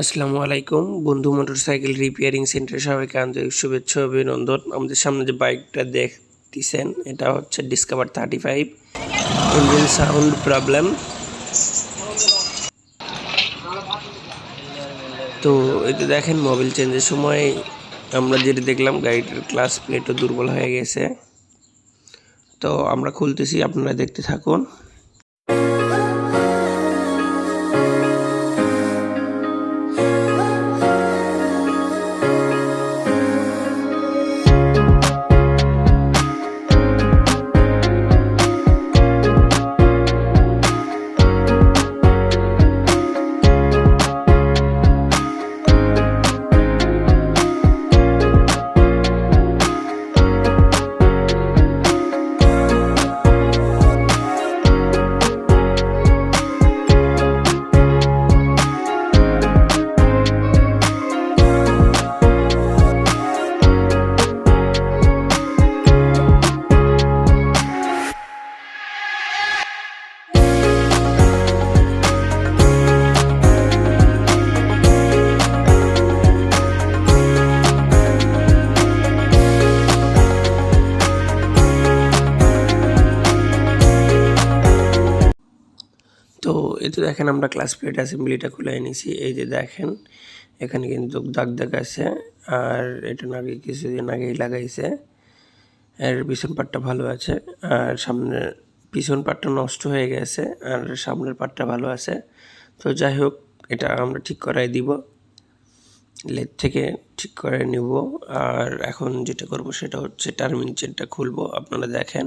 আসসালামু আলাইকুম। বন্ধু মোটরসাইকেল রিপেয়ারিং সেন্টারে সবাইকে আন্তরিক শুভেচ্ছা অভিনন্দন। আমাদের সামনে যে বাইকটা দেখতেছেন, এটা হচ্ছে Discover thirty five engine sound problem তো এতে দেখেন মোবিল চেঞ্জের সময় আমরা যেটা দেখলাম, গাড়িটার ক্লাস প্লেটও দুর্বল হয়ে গেছে। তো আমরা খুলতেছি, আপনারা দেখতে থাকুন। তো এতে দেখেন আমরা ক্লাস প্লেট অ্যাসেম্বলিটা খুলে এনেছি এই যে দেখেন, এখানে কিন্তু দাগ দাগ আছে, আর এটা নাকি কিছুদিন আগেই লাগাইছে। এর পিছন পাটটা ভালো আছে, আর সামনে পিছন পাটটা নষ্ট হয়ে গেছে, আর সামনের পাটটা ভালো আছে। তো যাই হোক, এটা আমরা ঠিক করাই দিব। লেদ থেকে ঠিক করে নিব, আর এখন যেটা করব সেটা হচ্ছে টার্মিন চেনটা খুলবো, আপনারা দেখেন।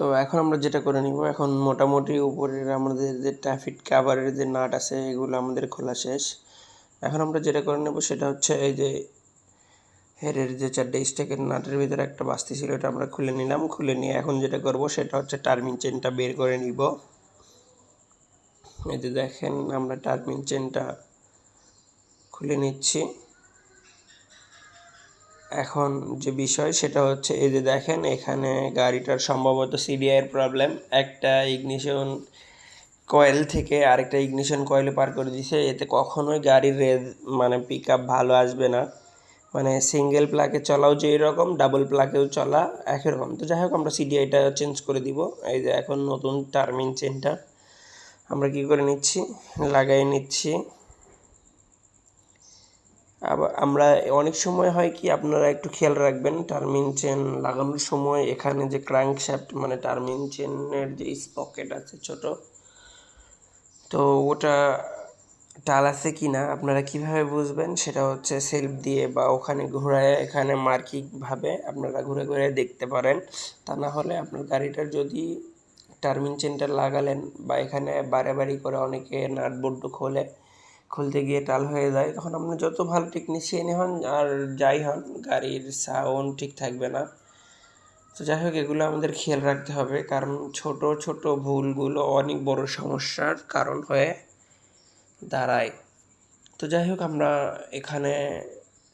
তো এখন আমরা যেটা করে নিব, এখন মোটামুটি উপরের আমাদের যে ট্রাফিক কাভারের যে নাট আছে, এগুলো আমাদের খোলা শেষ। এখন আমরা যেটা করে নেব, সেটা হচ্ছে এই যে হেরের যে চারটে স্টেকের নাটের ভিতরে একটা বাস্তি ছিল এটা আমরা খুলে নিলাম। খুলে নিয়ে এখন যেটা করব, সেটা হচ্ছে টার্মিন চেনটা বের করে নিব। এই যে দেখেন, আমরা টার্মিন চেনটা খুলে নিচ্ছি। এখন যে বিষয় সেটা হচ্ছে এই যে দেখেন, এখানে গাড়িটার সম্ভবত সিডিআইয়ের প্রবলেম একটা ইগনিশন কয়েল থেকে আরেকটা ইগনিশন কয়েলে পার করে দিছে। এতে কখনোই গাড়ির রেজ মানে পিক আপ ভালো আসবে না। মানে সিঙ্গেল প্লাকে চলাও যে এরকম ডাবল প্লাকেও চলা একই রকম তো যাই হোক, আমরা সিডিআইটা চেঞ্জ করে দিব। এই যে এখন নতুন টার্মিন চেনটা আমরা কি করে নিচ্ছি? লাগাই নিচ্ছি। আমরা অনেক সময় হয় কি আপনারা একটু খেয়াল রাখবেন টার্মিন চেন লাগানোর সময় এখানে যে ক্র্যাঙ্ক শ্যাফট মানে টার্মিন চেনের যে স্পকেট আছে ছোট, তো ওটা টাল আছে কি না আপনারা কীভাবে বুঝবেন? সেটা হচ্ছে সেলফ দিয়ে বা ওখানে ঘোরায়, এখানে মার্কিংভাবে আপনারা ঘুরে ঘুরে দেখতে পারেন। তা না হলে আপনার গাড়িটার যদি টার্মিন চেনটা লাগালেন বা এখানে বাড়াবাড়ি করে অনেকে নাট বল্টু খোলে খুলতে গিয়ে টাল হয়ে যায়। তখন আপনি যত ভালো টেকনিশিয়ানই হন আর যাই হন, গাড়ির সাউন্ড ঠিক থাকবে না। তো যাই হোক, এগুলো আমাদের খেয়াল রাখতে হবে। কারণ ছোট ছোট ভুলগুলো অনেক বড় সমস্যার কারণ হয়ে দাঁড়ায়। তো যাই হোক, আমরা এখানে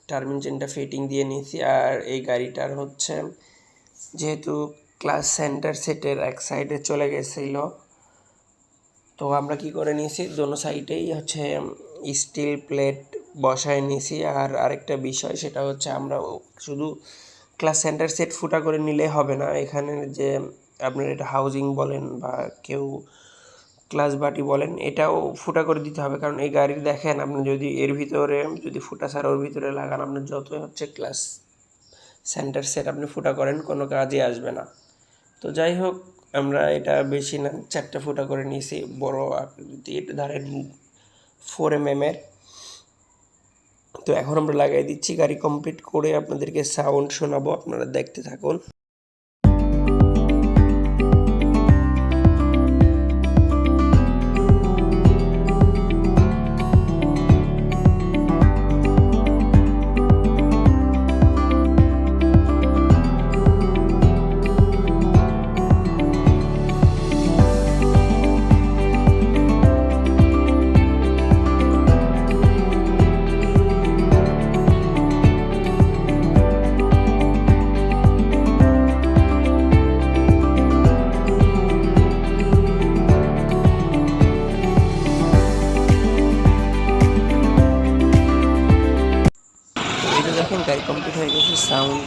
টার্মিন চেনটা ফিটিং দিয়ে নিয়েছি। আর এই গাড়িটার হচ্ছে, যেহেতু ক্লাস সেন্টার সেটের এক সাইডে চলে গেছিল, তো আমরা কি করে নিয়েছি? দোনো সাইডেই হচ্ছে স্টিল প্লেট বসায় নিয়েছি আর আরেকটা বিষয় সেটা হচ্ছে আমরা শুধু ক্লাস সেন্টার সেট ফুটা করে নিলে হবে না। এখানে যে আপনার এটা হাউজিং বলেন বা কেউ ক্লাস বাটি বলেন, এটাও ফুটা করে দিতে হবে। কারণ এই গাড়ির দেখেন, আপনি যদি এর ভিতরে, যদি ফুটা ছাড়া ওর ভিতরে লাগান, আপনার যতই হচ্ছে ক্লাস সেন্টার সেট আপনি ফুটা করেন, কোনো কাজে আসবে না। তো যাই হোক, আমরা এটা বেশি না, চারটা ফুটা করে নিয়েছি। বড় আকৃতি এটা ধরেন ফোর এম এর। তো এখন আমরা লাগাই দিচ্ছি, গাড়ি কমপ্লিট করে আপনাদেরকে সাউন্ড শোনাবো, আপনারা দেখতে থাকুন। গাড়ি কমপ্লিট হয়ে গেছে সাউন্ড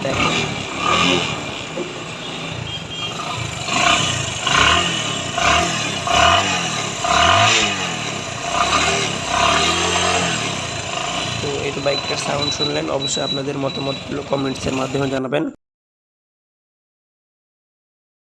তো এই বাইকটার সাউন্ড শুনলেন, অবশ্যই আপনাদের মতামতগুলো কমেন্টসের মাধ্যমে জানাবেন।